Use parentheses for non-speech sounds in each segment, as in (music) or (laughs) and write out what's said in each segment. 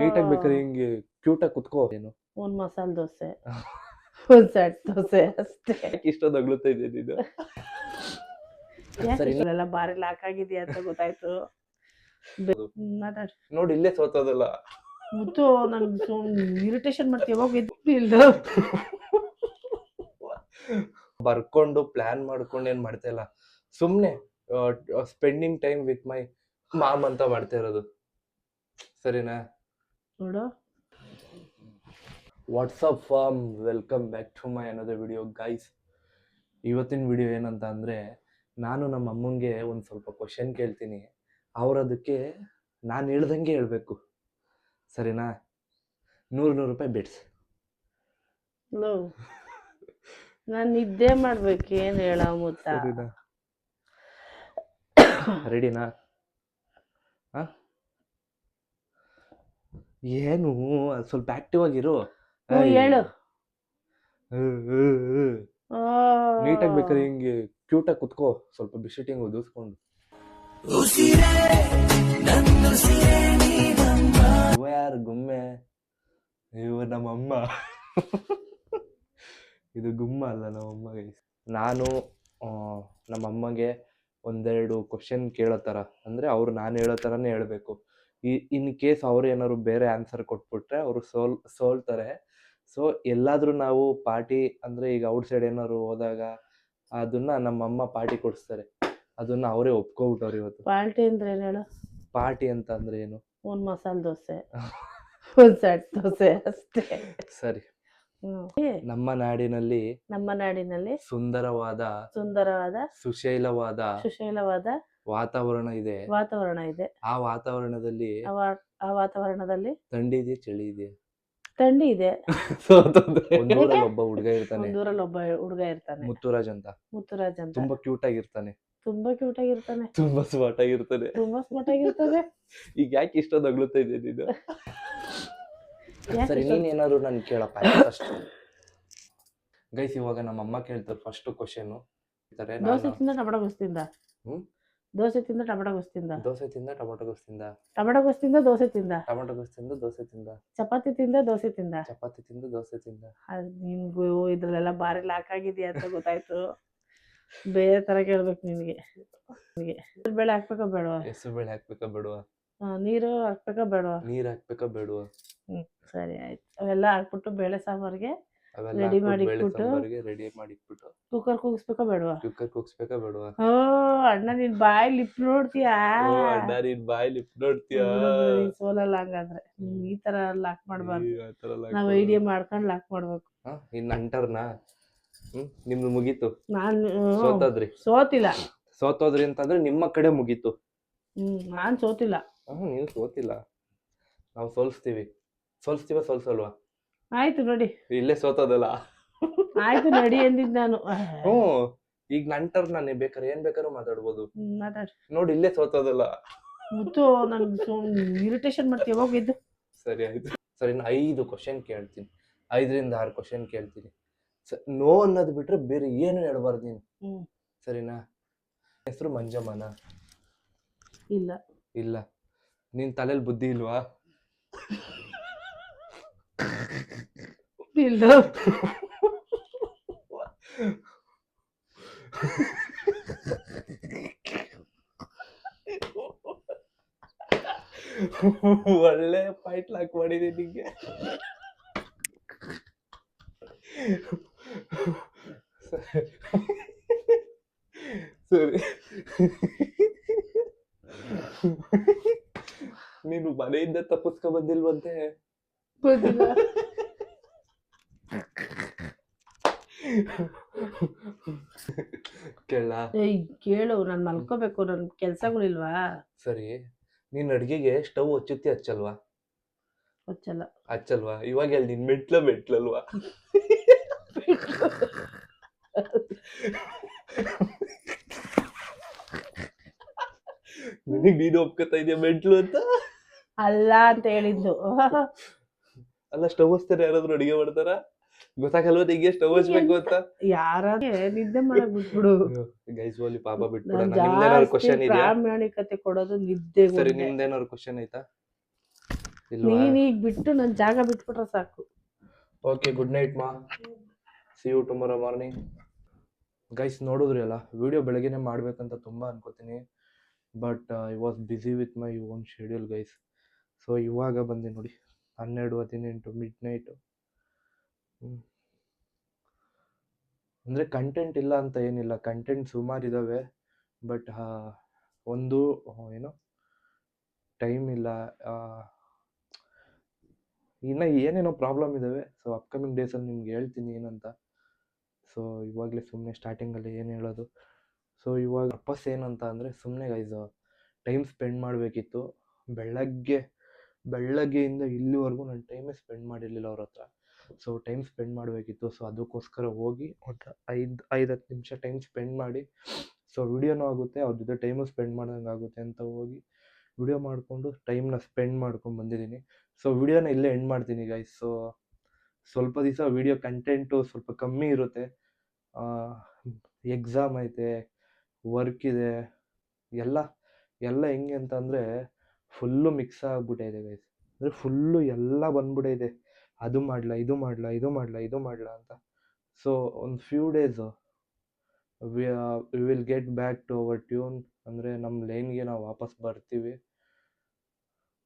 ನೀಟಾಗಿ ಬೇಕಾದ್ರೆ ಹಿಂಗೆ ಕ್ಯೂಟಾಗಿ ಕುತ್ಕೋ. ಏನು? ಒಂದ್ ಮಸಾಲ ದೋಸೆ. (laughs) ಒಂದ್ ಸೆಟ್ ದೋಸೆ ಅಷ್ಟೇ. ಇಷ್ಟೊಂದು ಅಗ್ಳುತ್ತಾ ಇದೆ ನೀನು? (laughs) ಯಾಕೆ ಇಷ್ಟೆಲ್ಲ ಬಾರಿ ಲಾಕ್ ಆಗಿದ್ಯಾ ಅಂತ ಗೊತ್ತಾಯ್ತು. ಬೆ- ಹ್ಮ್, ಮಾತಾಡು. ನೋಡಿ ಇಲ್ಲೇ ಸೋತೋದಲ್ಲ. ಮುತ್ತು ನನ್ಗೆ ಇರಿಟೇಷನ್ ಮಾಡ್ತೀವಿ ಯಾವಾಗ ಇಲ್ಲ ಬರ್ಕೊಂಡು ಪ್ಲಾನ್ ಮಾಡ್ಕೊಂಡು ಏನ್ ಮಾಡ್ತಾ ಇಲ್ಲ. ಸುಮ್ನೆ spending time with my mom ಅಂತ ಮಾಡ್ತಾ ಇರೋದು. ಸರಿನಾ? ನೋಡು. What's up fam welcome back to my another video guys ಇವತ್ತಿನ ವಿಡಿಯೋ ಏನಂತ ಅಂದರೆ ನಾನು ನಮ್ಮ ಅಮ್ಮಂಗೆ ಒಂದು ಸ್ವಲ್ಪ ಕ್ವಶನ್ ಕೇಳ್ತೀನಿ. ಅವ್ರು ಅದಕ್ಕೆ ನಾನು ಹೇಳ್ದಂಗೆ ಹೇಳಬೇಕು. ಸರಿನಾ? ನೂರು ನೂರು ರೂಪಾಯಿ ಬಿಡ್ಸ್ ಲೋ ನಾನು ನಿದ್ದೆ ಮಾಡ್ಬೇಕು ಏನು ಹೇಳ ಮುತ್ತ. ರೆಡಿನಾ ಹಾಂ (coughs) ಏನು ಅದ್ ಸ್ವಲ್ಪ ಆಕ್ಟಿವ್ ಆಗಿರು. ಹೇಳು. ನೀಟಾಗಿ ಬೇಕಾದ್ರೆ ಹಿಂಗೆ ಕ್ಯೂಟಾಗಿ ಕುತ್ಕೋ. ಸ್ವಲ್ಪ ಬಿಸಿಟಿಂಗ್ ಉದಿಸ್ಕೊಂಡು ಇವ ಯಾರು ಗುಮ್ಮೆ. ಇವ ನಮ್ಮಮ್ಮ. ಇದು ಗುಮ್ಮ ಅಲ್ಲ ನಮ್ಮಮ್ಮ. ನಾನು ನಮ್ಮ ನಮ್ಮಮ್ಮಗೆ ಒಂದೆರಡು ಕ್ವಶನ್ ಕೇಳೋ ಥರ ಅಂದರೆ ಅವ್ರು ನಾನು ಹೇಳೋ ಥರನೇ ಹೇಳಬೇಕು. ಈ ಇನ್ ಕೇಸ್ ಅವ್ರು ಏನಾದ್ರು ಬೇರೆ ಆನ್ಸರ್ ಕೊಟ್ಬಿಟ್ರೆ ಅವರು ಸೋಲ್ ಸೋಲ್ತಾರೆ. ಸೊ ಎಲ್ಲಾದರೂ ನಾವು ಪಾರ್ಟಿ ಅಂದರೆ ಈಗ ಔಟ್ ಸೈಡ್ ಏನಾದ್ರು ಹೋದಾಗ ಅದನ್ನ ನಮ್ಮಮ್ಮ ಪಾರ್ಟಿ ಕೊಡಿಸ್ತಾರೆ. ಅದನ್ನ ಅವರೇ ಒಪ್ಕೊಬಿಟ್ಟವ್ರು ಇವತ್ತು. ಪಾರ್ಟಿ ಅಂದ್ರೆ ಏನು ಹೇಳು? ಪಾರ್ಟಿ ಅಂತ ಅಂದ್ರೆ ಏನು? ಒಂದು ಮಸಾಲೆ ದೋಸೆ. (laughs) ಒಂದು ಸೆಟ್ ದೋಸೆ ಅಷ್ಟೇ. ಸರಿ. ನಮ್ಮ ನಾಡಿನಲ್ಲಿ ನಮ್ಮ ನಾಡಿನಲ್ಲಿ ಸುಂದರವಾದ ಸುಂದರವಾದ ಸುಶೀಲವಾದ ಸುಶೀಲವಾದ ವಾತಾವರಣ ಇದೆ. ವಾತಾವರಣ ಇದೆ. ಆ ವಾತಾವರಣದಲ್ಲಿ ಆ ವಾ- ಆ ವಾತಾವರಣದಲ್ಲಿ ಥಂಡಿ ಇದೆ ಚಳಿ ಇದೆ ಥಂಡಿ ಇದೆ. (laughs) ಒಬ್ಬ ಹುಡುಗ ಇರ್ತಾನೆ. ಒಬ್ಬ ಹುಡುಗ ಇರ್ತಾನೆ. ಮುತ್ತುರಾಜ್ ಅಂತ. ಮುತ್ತುರಾಜ್ ಅಂತ. ತುಂಬಾ ಕ್ಯೂಟ್ ಆಗಿರ್ತಾನೆ. ತುಂಬಾ ಕ್ಯೂಟ್ ಆಗಿರ್ತಾನೆ. ತುಂಬಾ ಸ್ಮಾರ್ಟ್ ಆಗಿರ್ತಾನೆ. ತುಂಬಾ ಸ್ಮಾರ್ಟ್ ಆಗಿರ್ತದೆ (laughs) ಈಗ ಯಾಕೆ ಇಷ್ಟೊಂದು ಅಗ್ಳುತ್ತಾ ಇದೆ ನೀನು? (laughs) ಯಾಕೆ ಸರಿ ಇಷ್ಟೊಂದು- ನೀನ್ ಏನಾದ್ರು ನನ್ ಕೇಳಪ್ಪ ಫಸ್ಟ್ ಗೈಸ್ ಇವಾಗ ನಮ್ಮ ಅಮ್ಮ ಕೇಳ್ತಾರೆ ಫಸ್ಟ್ ಕ್ವಶನ್ ದೋಸೆ ತಿಂದ ಟೊಮಟೊ ಬಸ್ತಿಂದ ಹ್ಮ್? ದೋಸೆ ತಿಂದ ಟೊಮೆಟೊ ಗೋಸ್ ತಿಂದ ದೋಸೆ ತಿಂದ ಟೊಮೊಟೊ ಗೋಸ್ ತಿಂದ ಟೊಮೆಟೊ ಗೋಸ್ ತಿಂದ ದೋಸೆ ತಿಂದ? ಟೊಮೆಟೊ ಗೊಸ್ ತಿಂದ ದೋಸೆ ತಿಂದ? ಚಪಾತಿ ತಿಂದ ದೋಸೆ ತಿಂದ? ಚಪಾತಿ ತಿಂದ ದೋಸೆ ತಿಂದ? ನಿನ್ಗೂ ಇದ್ರಲ್ಲೆಲ್ಲ ಬಾರಿ ಲಾಕ್ ಆಗಿದೆಯಾ ಅಂತ ಗೊತ್ತಾಯ್ತು. ಬೇರೆ ತರ ಕೇಳ್ಬೇಕು ನಿನ್ಗೆ. ಹೆಸರು ಬೇಳೆ ಹಾಕ್ಬೇಕಾ ಬೇಡವಾ? ಹೆಸರು ಬೇಳೆ ಹಾಕ್ಬೇಕ ಬೇಡುವ? ನೀರು ಹಾಕ್ಬೇಕಾ ಬೇಡವಾ? ನೀರು ಹಾಕ್ಬೇಕಾ ಬೇಡುವ? ಸರಿ ಆಯ್ತು. ಅವೆಲ್ಲ ಹಾಕ್ಬಿಟ್ಟು ಬೇಳೆ ಸಾಂಬಾರ್ಗೆ ಹಾಕ್ಬಿಟ್ಟು ಮಾಡಿ ಇಟ್ಬಿಟ್ಟು? ರೆಡಿ ಮಾಡಿ ಇಟ್ಬಿಟ್ಟು ಕುಕ್ಕರ್ ಕೂಗಿಸ್ಬೇಕಾ ಬೇಡವಾ? ಕುಕ್ಕರ್ ಕೂಗಿಸ್ಬೇಕಾ ಬೇಡವಾ? ಓ ಅಣ್ಣ ನಿನ್ ಬಾಯಿ ಲಿಪ್ ನೋಡ್ತೀಯಾ? ಓ ಅಣ್ಣ ನೀನ್ ಬಾಯಲ್ಲಿ ನೋಡ್ತೀಯ? ನೀನ್ ಸೋಲಲ್ಲ ಹಂಗಾದ್ರೆ. ಈ ತರ ಲಾಕ್ ಮಾಡ್ಬಾರ್ದು. ನಾವ್ ಐಡಿಯಾ ಮಾಡ್ಕೊಂಡ್ ಲಾಕ್ ಮಾಡ್ಬೇಕು. ಇನ್ ಅಂಟರ್ನ ನಿಮ್ದು ಮುಗೀತು. ನಾನ್ ಸೋತದ್ರಿ. ಸೋತಿಲ್ಲ. ಸೋತೋದ್ರಿ ಅಂತಂದ್ರೆ ನಿಮ್ಮ ಕಡೆ ಮುಗೀತು. ಹ್ಮ್ ನಾನ್ ಸೋತಿಲ್ಲ. ನೀವು ಸೋತಿಲ್ಲ. ನಾವು ಸೋಲ್ಸ್ತೀವಿ. ಸೋಲ್ಸ್ತೀವ ಸೋಲ್ಸಲ್ವಾ? ಆಯ್ತು ನೋಡಿ. ಇಲ್ಲೇ ಸೋತದಲ್ಲ? ಆಯ್ತು ನಡಿ ಎಂದಿದ್ ನಾನು. ಹ್ಮ್ ಈಗ ನಂಟರ್ ನಾನು ಬೇಕಾದ್ರೆ ಏನ್ ಬೇಕಾದ್ರೂ ಮಾತಾಡ್ಬೋದು. ಮಾತಾಡು. ನೋಡಿ ಇಲ್ಲೇ ಸೋತದಲ್ಲ. ಮುತ್ತು ನನ್ಗೆ ಇರಿಟೇಷನ್ ಮಾಡ್ತೀವಿ ಯಾವಾಗ ಸರಿ ಆಯ್ತು. ಸರಿ ನಾನು ಐದು ಕ್ವಶನ್ ಕೇಳ್ತೀನಿ. ಐದರಿಂದ ಆರು ಕ್ವಶನ್ ಕೇಳ್ತೀನಿ. ನೋ ಅನ್ನೋದು ಬಿಟ್ರೆ ಬೇರೆ ಏನು ಹೇಳ್ಬಾರ್ದು ನೀನು? ಹ್ಮ್. ಸರಿನಾ? ಹೆಸರು ಮಂಜಮ್ಮನ? ಇಲ್ಲ. ಇಲ್ಲ. ನಿನ್ ತಲೆಯಲ್ಲಿ ಬುದ್ಧಿ ಇಲ್ವಾ? ಇಲ್ಲ ಒಳ್ಳೆ ಫೈಟ್ ಲಾಕ್ ಮಾಡಿದೆ ನಿಂಗೆ ಸರಿ ನೀನು ಮನೆಯಿಂದ ತಪ್ಪಿಸ್ಕೊ ಬಂದಿಲ್ವಂತೆ ಗೊತ್ತಿಲ್ಲ ಕೇಳ ಏಯ್ ಕೇಳು ನಾನು ಮಲ್ಕೋಬೇಕು ನನ್ ಕೆಲ್ಸಗಳಿಲ್ವಾ ಸರಿ ನೀನ್ ಅಡ್ಗೆಗೆ ಸ್ಟವ್ ಹಚ್ಚುತ್ತಿ ಹಚ್ಚಲ್ವಾ ಹಚ್ಚಲ್ಲ ಹಚ್ಚಲ್ವಾ ಇವಾಗ ಹೇಳಿ ನಿನ್ ಮೆಟ್ಲ ಮೆಟ್ಲಲ್ವಾ ನಿನಗ್ ನೀನು ಒಪ್ಕೋತಾ ಇದೆಯಾ ಮೆಟ್ಲು ಅಂತ ಅಲ್ಲ ಅಂತ ಹೇಳಿದ್ದು ಅಲ್ಲ ಸ್ಟವ್ ಹಚ್ತಾರೆ ಯಾರಾದ್ರೂ ಅಡಿಗೆ ಮಾಡ್ತಾರ? ಗೊತ್ತಾಗಲ್ವ ಈಗ ಸ್ಟವ್ ಹಚ್ಬೇಕು ಅಂತ? ಯಾರಾದ್ರೆ ನಿದ್ದೆ ಮಾಡಕ್ ಬಿಟ್ಬಿಡು. ಗೈಸ್ ಓಲಿ ಪಾಪ ಜಾಸ್ತಿ ಕ್ವಶನ್ ಇದೆ ಪ್ರಾಮಾಣಿಕತೆ ಕೊಡೋದು ನಿದ್ದೆ ಸರಿ ನಿಮ್ದೇನಾದ್ರು ಕ್ವಶನ್ ಐತಾ ನೀನ್ ಈಗ ಬಿಟ್ಟು ನನ್ ಜಾಗ ಬಿಟ್ಬಿಟ್ರೆ ಸಾಕು. ಓಕೆ ಗುಡ್ ನೈಟ್ ಮಾ. See you tomorrow morning guys ನೋಡಿದ್ರಿ ಅಲ್ಲ ವಿಡಿಯೋ ಬೆಳಗ್ಗೆನೆ ಮಾಡ್ಬೇಕಂತ ತುಂಬ ಅನ್ಕೋತೀನಿ. But I was busy with my own schedule guys so ಇವಾಗ ಬಂದೆ ನೋಡಿ. ಹನ್ನೆರಡು, ಹದಿನೆಂಟು ಮಿಡ್ ನೈಟು ಅಂದರೆ ಕಂಟೆಂಟ್ ಇಲ್ಲ ಅಂತ ಏನಿಲ್ಲ. ಕಂಟೆಂಟ್ ಸುಮಾರು ಇದ್ದಾವೆ ಬಟ್ ಒಂದು ಏನು ಟೈಮ್ ಇಲ್ಲ. ಇನ್ನು ಏನೇನೋ ಪ್ರಾಬ್ಲಮ್ ಇದ್ದಾವೆ ಸೊ ಅಪ್ಕಮಿಂಗ್ ಡೇಸಲ್ಲಿ ನಿಮ್ಗೆ ಹೇಳ್ತೀನಿ ಏನಂತ. ಸೊ ಇವಾಗಲೇ ಸುಮ್ಮನೆ ಸ್ಟಾರ್ಟಿಂಗಲ್ಲಿ ಏನು ಹೇಳೋದು. ಸೊ ಇವಾಗ ಪರ್ಪಸ್ ಏನಂತ ಅಂದರೆ ಸುಮ್ಮನೆ ಗೈಸ್ ಟೈಮ್ ಸ್ಪೆಂಡ್ ಮಾಡಬೇಕಿತ್ತು. ಬೆಳಗ್ಗೆ ಬೆಳಗ್ಗೆಯಿಂದ ಇಲ್ಲಿವರೆಗೂ ನಾನು ಟೈಮೇ ಸ್ಪೆಂಡ್ ಮಾಡಿರಲಿಲ್ಲ ಅವ್ರ ಹತ್ರ. ಸೊ ಟೈಮ್ ಸ್ಪೆಂಡ್ ಮಾಡಬೇಕಿತ್ತು. ಸೊ ಅದಕ್ಕೋಸ್ಕರ ಹೋಗಿ ಒಂದು ಐದು ಐದು ಹತ್ತು ನಿಮಿಷ ಟೈಮ್ ಸ್ಪೆಂಡ್ ಮಾಡಿ. ಸೊ ವಿಡಿಯೋನೂ ಆಗುತ್ತೆ. ಅವ್ರ ಜೊತೆ ಟೈಮು ಸ್ಪೆಂಡ್ ಮಾಡ್ದಂಗೆ ಆಗುತ್ತೆ ಅಂತ ಹೋಗಿ ವಿಡಿಯೋ ಮಾಡಿಕೊಂಡು ಟೈಮ್ನ ಸ್ಪೆಂಡ್ ಮಾಡ್ಕೊಂಡು ಬಂದಿದ್ದೀನಿ. ಸೊ ವಿಡಿಯೋನ ಇಲ್ಲೇ ಎಂಡ್ ಮಾಡ್ತೀನಿ ಗೈಸ್ ಸೊ ಸ್ವಲ್ಪ ದಿವಸ ವಿಡಿಯೋ ಕಂಟೆಂಟು ಸ್ವಲ್ಪ ಕಮ್ಮಿ ಇರುತ್ತೆ. ಎಕ್ಸಾಮ್ ಐತೆ ವರ್ಕ್ ಇದೆ ಎಲ್ಲ ಎಲ್ಲ ಹೆಂಗೆ ಅಂತ ಅಂದರೆ ಫುಲ್ಲು ಮಿಕ್ಸ್ ಆಗ್ಬಿಟ್ಟಿದೆ ಗೈಸ್ ಅಂದರೆ ಫುಲ್ಲು ಎಲ್ಲ ಬಂದ್ಬಿಟ್ಟಿದೆ. ಅದು ಮಾಡಲ, ಇದು ಮಾಡಲ ಇದು ಮಾಡಲ ಇದು ಮಾಡಲ ಅಂತ. ಸೊ ಒಂದು few days we will get back to our tune ಅಂದರೆ ನಮ್ಮ ಲೈನ್ಗೆ ನಾವು ವಾಪಸ್ ಬರ್ತೀವಿ.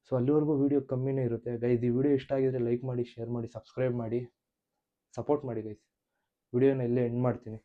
ಸೊ ಅಲ್ಲಿವರೆಗೂ ವೀಡಿಯೋ ಕಮ್ಮಿನೇ ಇರುತ್ತೆ. ಗೈಸ್ ಈ ವಿಡಿಯೋ ಇಷ್ಟ ಆಗಿದ್ರೆ ಲೈಕ್ ಮಾಡಿ ಶೇರ್ ಮಾಡಿ ಸಬ್ಸ್ಕ್ರೈಬ್ ಮಾಡಿ ಸಪೋರ್ಟ್ ಮಾಡಿ ಗೈಸ್ ವಿಡಿಯೋನ ಇಲ್ಲೇ ಎಂಡ್ ಮಾಡ್ತೀನಿ.